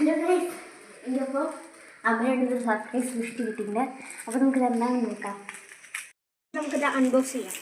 എന്റെ അപ്പോൾ അമ്മയുടെ സർപ്രൈസ് ഗിഫ്റ്റ് കിട്ടിയിട്ടുണ്ട്. അപ്പോൾ നമുക്കിത് എന്താണെന്ന് നോക്കാം. നമുക്കിത് അൺബോക്സ് ചെയ്യാം.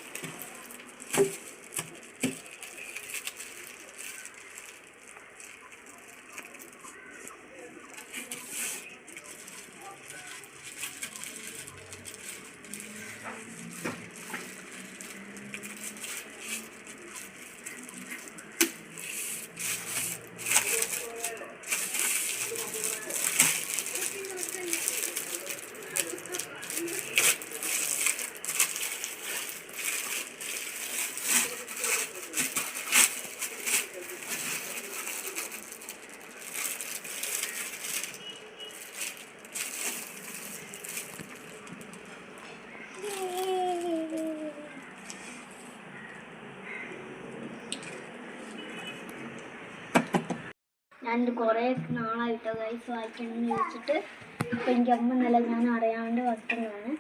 ഞാനിത് കുറേ നാളായിട്ടോ ഗൈസ് വായിക്കണം എന്ന് ചോദിച്ചിട്ട് ഇപ്പം എനിക്ക് അമ്മ നില ഞാൻ അറിയാണ്ട് വസ്ത്രമാണ്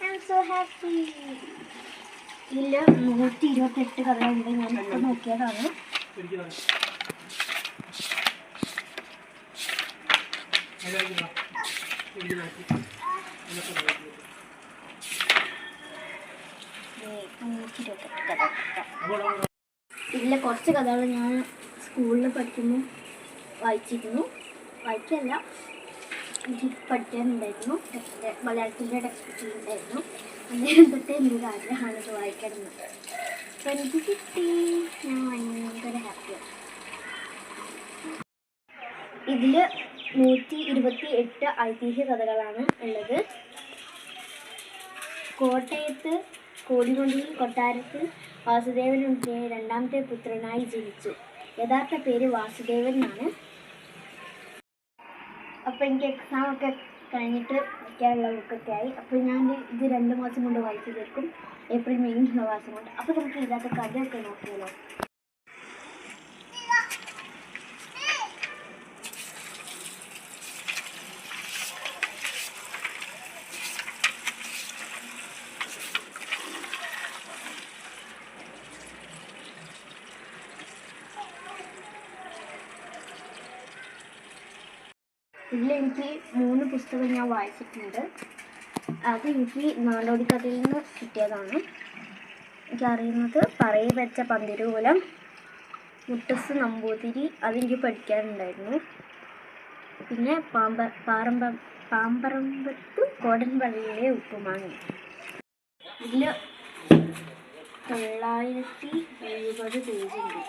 ഐ എം സോ ഹാപ്പി ഇതിൽ നൂറ്റി ഇരുപത്തെട്ട് കഥകളുണ്ട്. ഞാൻ ഇപ്പം നോക്കിയതാണ്. ഇല്ല കുറച്ച് കഥകൾ ഞാൻ സ്കൂളിൽ പഠിക്കുമ്പോൾ വായിച്ചിരുന്നു. വായിക്കല്ല. എനിക്ക് പഠിക്കാനുണ്ടായിരുന്നു. ടെക്സ്റ്റ് മലയാളത്തിന്റെ ടെക്സ്റ്റ് ഉണ്ടായിരുന്നു. അന്നേരം തൊട്ടേ എനിക്ക് ആഗ്രഹമാണ് ഇത് വായിക്കണമെന്ന്. അപ്പം എനിക്ക് കിട്ടി. ഞാൻ ഭയങ്കര ഹാപ്പിയാണ് ഇതിൽ നൂറ്റി ഇരുപത്തി എട്ട് ഐതിഹ്യ കഥകളാണ് ഉള്ളത്. കോട്ടയത്ത് കോടികൊണ്ടിയിൽ കൊട്ടാരത്തിൽ വാസുദേവനുണ്ടായ രണ്ടാമത്തെ പുത്രനായി ജനിച്ചു. യഥാർത്ഥ പേര് വാസുദേവൻ എന്നാണ്. അപ്പോൾ എനിക്ക് എക്സാം ഒക്കെ കഴിഞ്ഞിട്ട് വയ്ക്കാനുള്ള ബുക്കൊക്കെ ആയി അപ്പോൾ ഞാൻ ഇത് രണ്ട് മാസം കൊണ്ട് വായിച്ചു തീർക്കും. ഏപ്രിൽ മെയ്യുള്ള മാസം കൊണ്ട്. അപ്പോൾ നമുക്ക് ഇതിനകത്ത് കഥയൊക്കെ നോക്കിയാലോ? ഇതിൽ എനിക്ക് മൂന്ന് പുസ്തകം ഞാൻ വായിച്ചിട്ടുണ്ട്. അത് എനിക്ക് നാടോടി കഥയിൽ നിന്ന് കിട്ടിയതാണ്. എനിക്കറിയുന്നത് പറയ വെച്ച പന്തിരൂലം മുട്ടസ് നമ്പൂതിരി അതെനിക്ക് പഠിക്കാനുണ്ടായിരുന്നു. പിന്നെ പാമ്പ പാറമ്പ പാമ്പറമ്പത്ത് കോടൻപള്ളിയിലെ ഉപ്പുമാങ്ങ. ഇതിൽ തൊള്ളായിരത്തി എഴുപത് പേജ് ഉണ്ട്.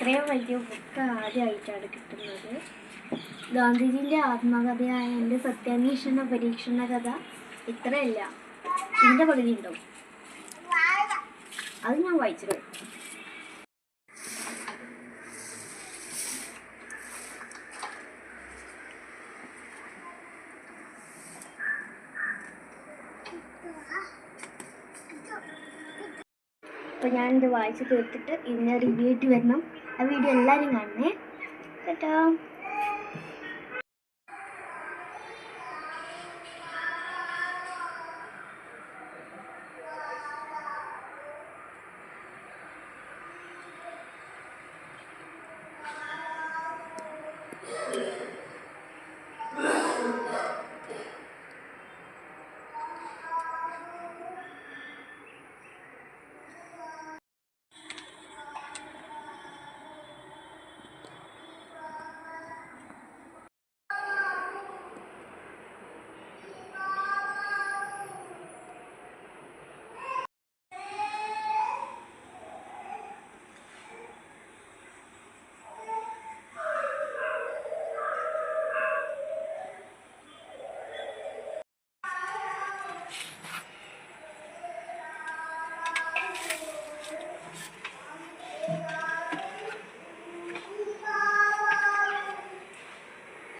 ഇത്രയും വലിയ ബുക്ക് ആദ്യമായിട്ടാണ് കിട്ടുന്നത്. ഗാന്ധിജിന്റെ ആത്മകഥയായ എന്റെ സത്യാന്വേഷണ പരീക്ഷണ കഥ ഇത്രയല്ല. ഇതിന്റെ പകുതി ഉണ്ടോ? അത് ഞാൻ വായിച്ചത് അപ്പോൾ ഞാനിത് വായിച്ച് തീർത്തിട്ട് ഇതിനെ റിവ്യൂ ആയിട്ട് വരണം. ആ വീഡിയോ എല്ലാവരും കാണണേ. കേട്ടോ